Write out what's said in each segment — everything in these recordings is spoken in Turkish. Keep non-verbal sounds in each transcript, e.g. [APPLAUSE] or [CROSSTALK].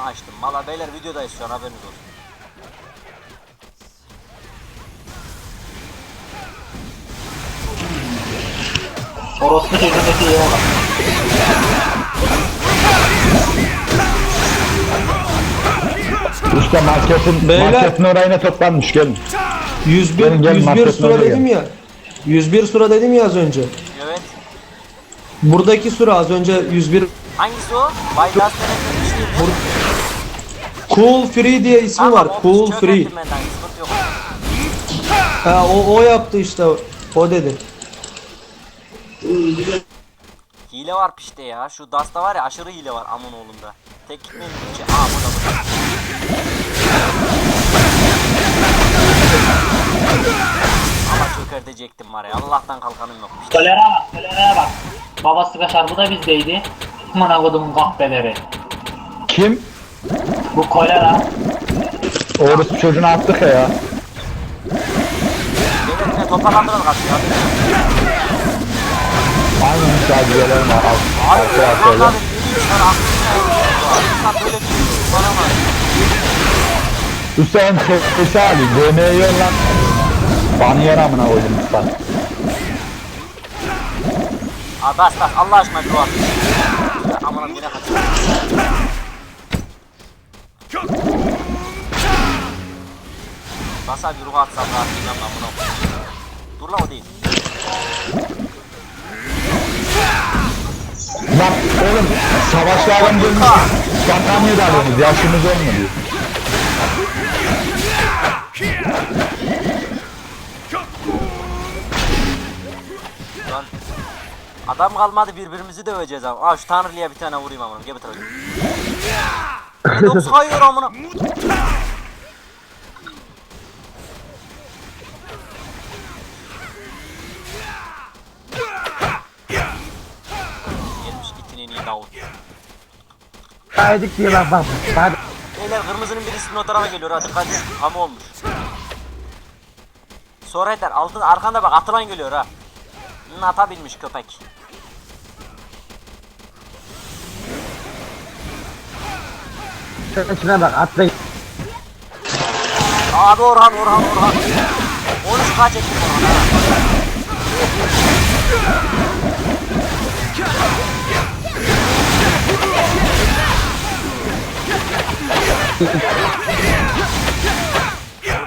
Ha açtım. Valla beyler videodayız şu an haberiniz olsun. Orospu çocuğundaki iyi olan. İşte marketin, Beyler. marketin orayına toplanmış gelin. 101 Gelin, gelin, 101 marketin sura oraya dedim ya. 101 sura dedim ya az önce. Evet. Buradaki sura az önce 101 Hangisi o? Bay Last işte? Cool Free diye ismi Tamam, var. Cool Free. benden, sıkıntı yok. Ha o o yaptı işte. O dedi. Hile var pişte ya. Şu Dust'ta var ya aşırı hile var amın oğlunda. Tek gitmeyin içi. Aa burada burada. Ama çökertecektim var ya. Allah'tan kalkanım yok. Kolera bak, koleraya bak. Babası kaşar bu da bizdeydi. Aman kodumun kahpeleri. Kim? Bu kolera. Orası çocuğunu attık ya. Devletine toparlandırın kaç ya. Aynen müsaade gelelim. Al. Abi Orhan atalım. abi dediğim sana aklına böyle bir şey kullanamaz. Hüseyin sesi Ali. DM'yi yor lan. Bana yer amına koydum usta. Abi bas bas Allah aşkına bir o at. Aman yine kaçıyor. Bas abi ruh atsam rahatlayacağım lan buna. Dur lan o değil. Bak oğlum savaşlardan dönmüş. Bana niye dalıyorsunuz? Yaşımız olmuyor. Lan Adam kalmadı birbirimizi döveceğiz ama. Aa şu Tanrı'ya bir tane vurayım amına. Gel bir tarafa. Yok sayıyor amına. Kaydık diye bak bak. Hadi. Beyler kırmızının birisi o tarafa geliyor hadi kaç. Kamu olmuş. Sonra yeter altın arkanda bak atılan geliyor ha. Hı, Ata binmiş köpek. Şuna, şuna bak atla. Abi Orhan Orhan Orhan. 13 kaç ettim Orhan ha. Oğlum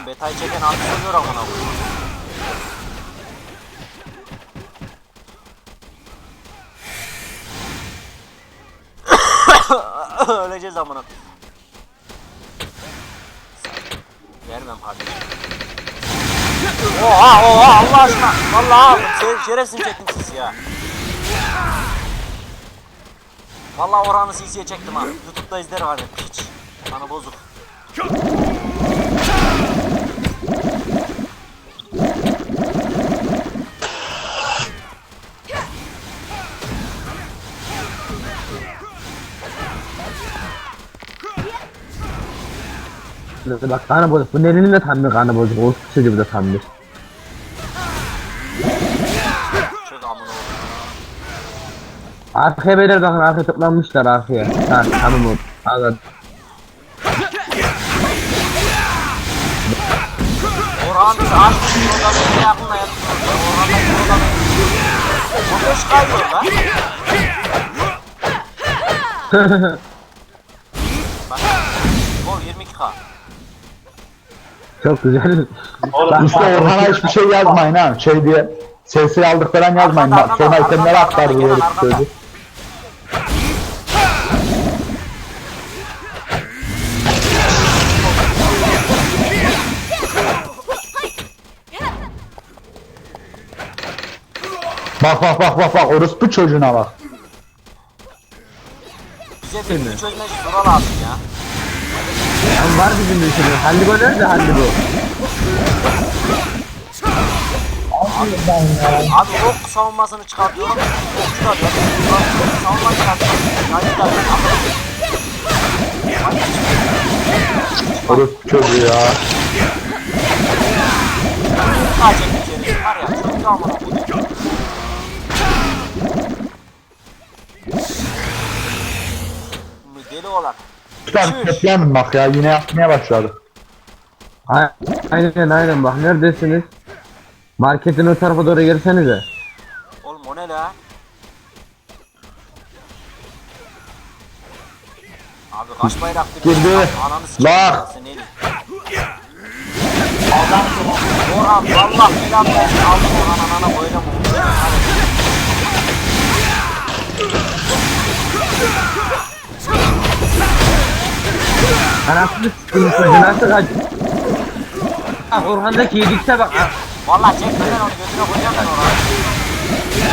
betayı çeken abi soruyor amına koyayım. [COUGHS] Öleceğiz amına. Vermem kardeşim. Oha oha Allah aşkına. Vallahi. Şer şerefsini çektim sizi ya. Vallahi Orhan'ı CC'ye çektim ha. Youtube'da izlerim hadi. Piç. Bana bozuk. Bak kanı bozuk. Bu elinin de tam bir kanı bozuk. O çocuğu da tam bir. Arkaya beyler bakın arkaya toplanmışlar arkaya. Ha tamam oldu. Anladım. Orhan biz aç bir odamın yakınına yatıyoruz. Orhan'la bir odamın. O beş kaybıyor lan. Bak. Gol 22k. Çok güzel. Oğlum Usta Orhan'a hiçbir şey yazmayın ha. Şey diye. Sesi aldık falan yazmayın. Bak sonra itemleri arkanda, aktardı arkanda, Bak bak bak bak bak orospu çocuğuna bak. Bize bir bir çözme şura lazım ya. Lan var bizim bir şey. Halligo nerede Halligo? Abi ok savunmasını çıkartıyorum. Ok çıkartıyorum. Ok savunma çıkartıyorum. Hadi çıkartıyorum. Orospu çocuğu ya. Kaç içeri var ya. Da amına koyayım. Usta tepkilenin bak ya yine yapmaya başladı. Ay- Aynen aynen bak neredesiniz? Marketin o tarafa doğru gelsenize. Oğlum o ne la? Abi kaç bayrak Girdi. Ananı sikeyim. Bak. Neydi? Orhan Allah belanı versin. Aldım Orhan anana böyle mi? Anasını sıkıntı nasıl kaç? Ah Orhan'daki yedikse bak. ah. Vallahi çekmeden onu götüne koyacağım ben Orhan'ı.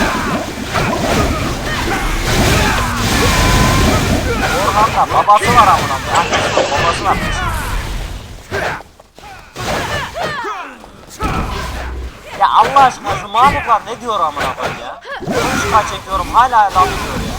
Orhan'da babası var amına. Babası var. Ya Allah aşkına şu Mahmutlar ne diyor amına koyayım ya? Kılıçla çekiyorum hala laf diyor ya.